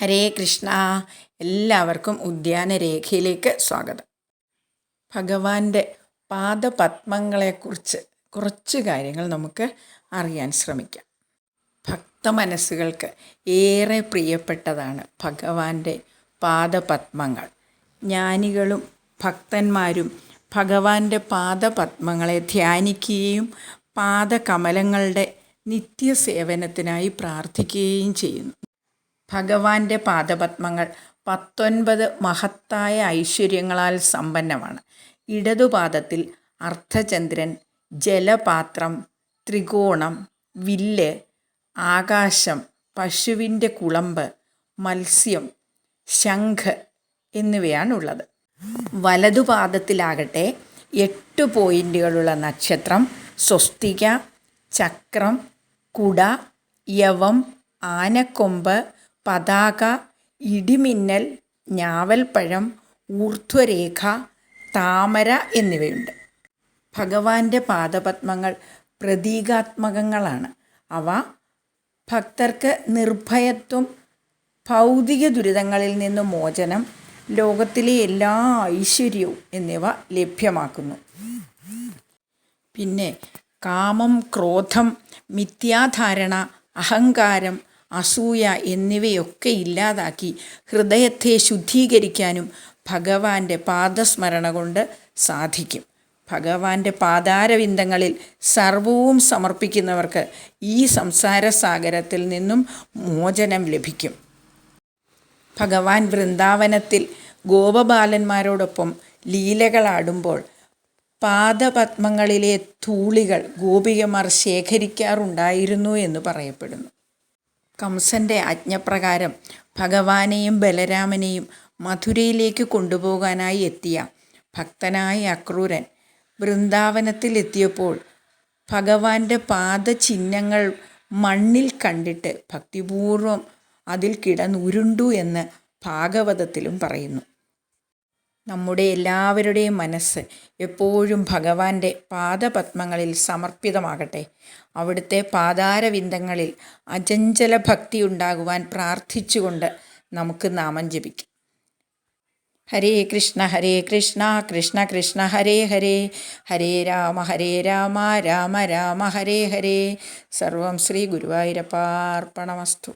ഹരേ കൃഷ്ണ. എല്ലാവർക്കും ഉദ്യാനരേഖയിലേക്ക് സ്വാഗതം. ഭഗവാന്റെ പാദപത്മങ്ങളെക്കുറിച്ച് കുറച്ച് കാര്യങ്ങൾ നമുക്ക് അറിയാൻ ശ്രമിക്കാം. ഭക്ത മനസ്സുകൾക്ക് ഏറെ പ്രിയപ്പെട്ടതാണ് ഭഗവാന്റെ പാദപത്മങ്ങൾ. ജ്ഞാനികളും ഭക്തന്മാരും ഭഗവാന്റെ പാദപത്മങ്ങളെ ധ്യാനിക്കുകയും പാദകമലങ്ങളുടെ നിത്യസേവനത്തിനായി പ്രാർത്ഥിക്കുകയും ചെയ്യുന്നു. ഭഗവാന്റെ പാദപത്മങ്ങൾ പത്തൊൻപത് മഹത്തായ ഐശ്വര്യങ്ങളാൽ സമ്പന്നമാണ്. ഇടതുപാദത്തിൽ അർദ്ധചന്ദ്രൻ ജലപാത്രം ത്രികോണം വില്ല് ആകാശം പശുവിന്റെ കുളമ്പ് മത്സ്യം ശംഖ് എന്നിവയാണുള്ളത്. വലതുപാദത്തിലാകട്ടെ എട്ട് പോയിന്റുകളുള്ള നക്ഷത്രം സ്വസ്തിക ചക്രം കുട യവം ആനക്കൊമ്പ് പതാക ഇടിമിന്നൽ ഞാവൽപ്പഴം ഊർധ്വരേഖ താമര എന്നിവയുണ്ട്. ഭഗവാന്റെ പാദപത്മങ്ങൾ പ്രതീകാത്മകങ്ങളാണ്. അവ ഭക്തർക്ക് നിർഭയത്വം ഭൗതിക ദുരിതങ്ങളിൽ നിന്ന് മോചനം ലോകത്തിലെ എല്ലാ ഐശ്വര്യവും എന്നിവ ലഭ്യമാക്കുന്നു. പിന്നെ കാമം ക്രോധം മിഥ്യാധാരണ അഹങ്കാരം അസൂയ എന്നിവയൊക്കെ ഇല്ലാതാക്കി ഹൃദയത്തെ ശുദ്ധീകരിക്കാനും ഭഗവാന്റെ പാദസ്മരണ കൊണ്ട് സാധിക്കും. ഭഗവാന്റെ പാതാരവിന്ദങ്ങളിൽ സർവവും സമർപ്പിക്കുന്നവർക്ക് ഈ സംസാര സാഗരത്തിൽ നിന്നും മോചനം ലഭിക്കും. ഭഗവാൻ വൃന്ദാവനത്തിൽ ഗോപബാലന്മാരോടൊപ്പം ലീലകളാടുമ്പോൾ പാദപത്മങ്ങളിലെ ധൂളികൾ ഗോപികമാർ ശേഖരിക്കാറുണ്ടായിരുന്നു എന്ന് പറയപ്പെടുന്നു. കംസന്റെ ആജ്ഞപ്രകാരം ഭഗവാനെയും ബലരാമനെയും മധുരയിലേക്ക് കൊണ്ടുപോകാനായി എത്തിയ ഭക്തനായ അക്രൂരൻ വൃന്ദാവനത്തിലെത്തിയപ്പോൾ ഭഗവാന്റെ പാദചിഹ്നങ്ങൾ മണ്ണിൽ കണ്ടിട്ട് ഭക്തിപൂർവം അതിൽ കിടന്നുരുണ്ടു എന്ന് ഭാഗവതത്തിലും പറയുന്നു. നമ്മുടെ എല്ലാവരുടെയും മനസ്സ് എപ്പോഴും ഭഗവാന്റെ പാദപത്മങ്ങളിൽ സമർപ്പിതമാകട്ടെ. അവിടുത്തെ പാതാരവിന്ദങ്ങളിൽ അചഞ്ചല ഭക്തി ഉണ്ടാകുവാൻ പ്രാർത്ഥിച്ചുകൊണ്ട് നമുക്ക് നാമം ജപിക്കാം. ഹരേ കൃഷ്ണ ഹരേ കൃഷ്ണ കൃഷ്ണ കൃഷ്ണ ഹരേ ഹരേ. ഹരേ രാമ ഹരേ രാമ രാമ രാമ ഹരേ ഹരേ. സർവം ശ്രീ ഗുരുവായൂരപ്പാർപ്പണമസ്തു